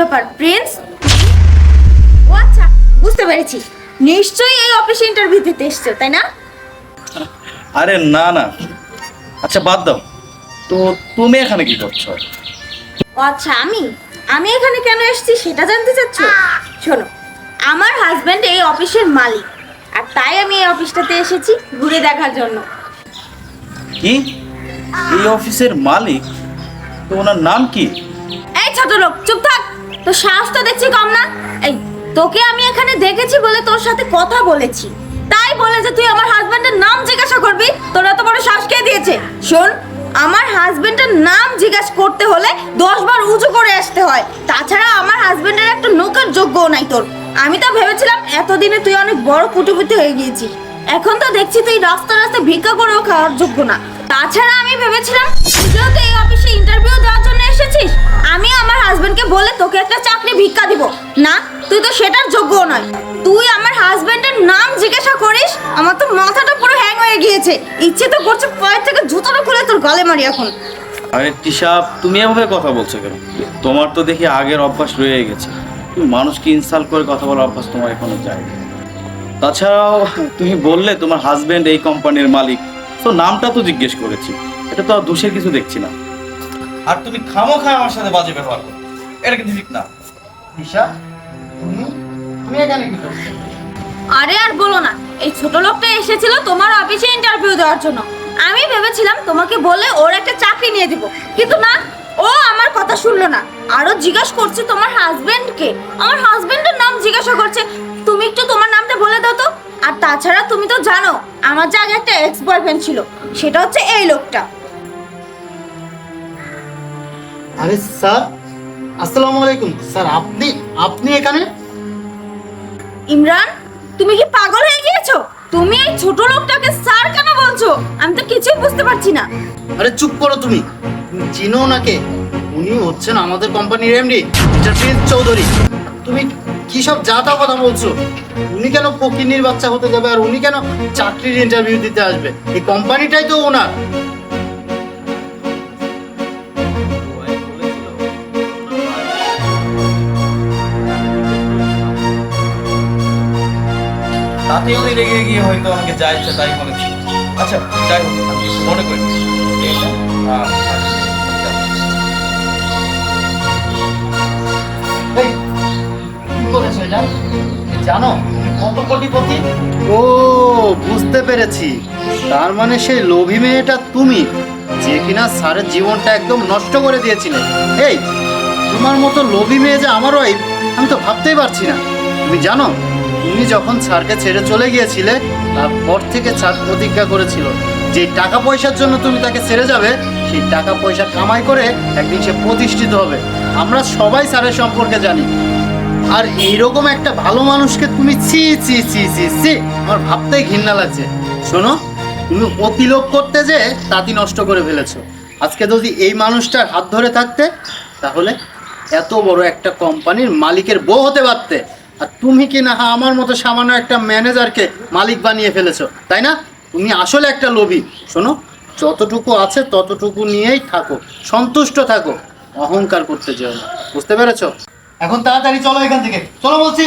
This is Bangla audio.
ব্যাপার প্রিন্স? ও আচ্ছা বুঝতে পেরেছি। নিশ্চয়ই এই অফিসে ইন্টারভিউ দিতে এসছো তাই না? আরে না না। আচ্ছা বাদ দাও। তো তুমি এখানে কি করছ? ও আচ্ছা আমি? আমি এখানে কেন এসেছি সেটা জানতে চাচ্ছ? শোনো আমার হাজব্যান্ড এই অফিসের মালিক আর তাই আমি এই অফিসটাতে এসেছি ঘুরে দেখার জন্য। কি? এই অফিসের মালিক? তো ওনার নাম কি? এই চুপ থাক। তো সাহস তো দেখছি কম না। এই, তোকে আমি এখানে দেখেছি বলে তোর সাথে কথা বলেছি। তাই বলে যে তুই আমার হাজবেন্ডের নাম জিজ্ঞাসা করবি, তোর এত বড় দিয়েছে? শোন, আমার হাজবেন্ডের নাম জিজ্ঞাসা করতে হলে দশ বার উঁচু করে আসতে হয়। তাছাড়া আমার হাজবেন্ডের একটা নৌকার যোগ্যও নাই তোর। আমি তো ভেবেছিলাম এতদিনে তুই অনেক বড় কুটিপতি হয়ে গিয়েছিস। এখন তো দেখছি তুই রাস্তা রাস্তা ভিক্ষা করেও খাওয়ার যোগ্য না। তাছাড়া আমি ভেবেছিলাম, তুই এই অফিসে ইন্টারভিউ দেওয়ার জন্য এসেছিস আমি আমার হাজবেন্ডকে বলে তোকে একটা চাকরি ভিক্ষা দিব। না, তুই তো সেটার যোগ্য নয়। তুই আমার হাজবেন্ডের নাম জিজ্ঞাসা করিস, আমার তো মাথাটা পুরো হ্যাং হয়ে গিয়েছে। ইচ্ছে তো করছে পায়ের থেকে জুতোটা খুলে তোর গলে মারি এখন। আরে টিশা তুমি এভাবে কথা বলছো কেন? তোমার তো দেখি আগের অভ্যাস রয়ে গেছে। তুমি মানুষকে ইনসাল্ট করে কথা বলার অভ্যাস তোমার এখনও যায় তাছাড়াও, তুমি বললে তোমার হাজবেন্ড এই কোম্পানির মালিক। তো নামটা তো জিজ্ঞেস করেছি। এটা তো আর দোষের কিছু দেখছি না। আর তুমি খামো খায় আমার সাথে বাজে ব্যবহার করো। এটা কিন্তু ঠিক না। দিশা তুমি? তুমি এখানে কি করছ? আরে আর বলো না এই ছোট লোকটা এসেছিল তোমার অফিসে ইন্টারভিউ দেওয়ার জন্য। আমি ভেবেছিলাম তোমাকে বলে ওর একটা চাকরি নিয়ে দিব। কিন্তু না ও আমার কথা শুনলো না। আরও জিজ্ঞাসা করছে তোমার হাজবেন্ডকে আমার হাজবেন্ডের নাম জিজ্ঞাসা করছে। তুমি একটু তোমার নামটা বলে দাও তো। আর তাছাড়া তুমি তো জানো আমার যে আগে একটা এক্স বয়ফ্রেন্ড ছিল। সেটা হচ্ছে এই লোকটা। আরে স্যার আসসালামু আলাইকুম। স্যার আপনি আপনি এখানে? ইমরান তুমি কি পাগল হয়ে গিয়েছো? তুমি এই ছোট লোকটাকে স্যার কেন বলছো? আমি তো কিছুই বুঝতে পারছি না। আরে চুপ করো তুমি। তুমি চিনো ওনাকে উনি হচ্ছেন আমাদের কোম্পানির এমডি প্রিন্স চৌধুরী। তুমি কি সব যা তা কথা বলছো? উনি কেন ফকিনির বাচ্চা হতে যাবে আর উনি কেন চাকরির ইন্টারভিউ দিতে আসবে? এই কোম্পানিটাই তো ওনার। তাতে উনি রেগে গিয়ে হয়তো আমাকে যা ইচ্ছা তাই বলেছি। আচ্ছা যাই হোক মনে করি জানো? কত ও, বুঝতে পেরেছি। তার মানে সেই লোভী মেয়েটা তুমি, যে কিনা স্যারের জীবনটা একদম নষ্ট করে দিয়েছিলে। এই, তোমার মতো লোভী মেয়ে যে আমার ওয়াইফ আমি তো ভাবতেই পারছি না। তুমি জানো? তুমি যখন স্যারকে ছেড়ে চলে গিয়েছিলে, তারপর থেকে স্যার প্রতিজ্ঞা করেছিল যে টাকা পয়সার জন্য তুমি তাকে ছেড়ে যাবে, সেই টাকা পয়সা কামাই করে একদিন সে প্রতিষ্ঠিত হবে। আমরা সবাই স্যারের সম্পর্কে জানি। আর এইরকম একটা ভালো মানুষকে তুমি ছি ছি ছি ছি ছি, আমার ভাবতেই ঘৃণা লাগছে। শোনো, তুমি অতি লোভ করতে যে তাঁতি নষ্ট করে ফেলেছো। আজকে যদি এই মানুষটার হাত ধরে থাকতে, তাহলে এত বড় একটা কোম্পানির মালিকের বউ হতে পারতে। আর তুমি কি না আমার মতো সামান্য একটা ম্যানেজারকে মালিক বানিয়ে ফেলেছো, তাই না? তুমি আসলে একটা লোভী। শোনো, যতটুকু আছে ততটুকু নিয়েই থাকো, সন্তুষ্ট থাকো, অহংকার করতে যেও না। বুঝতে পেরেছ? এখন তাড়াতাড়ি চলো এখান থেকে। চলো বলছি।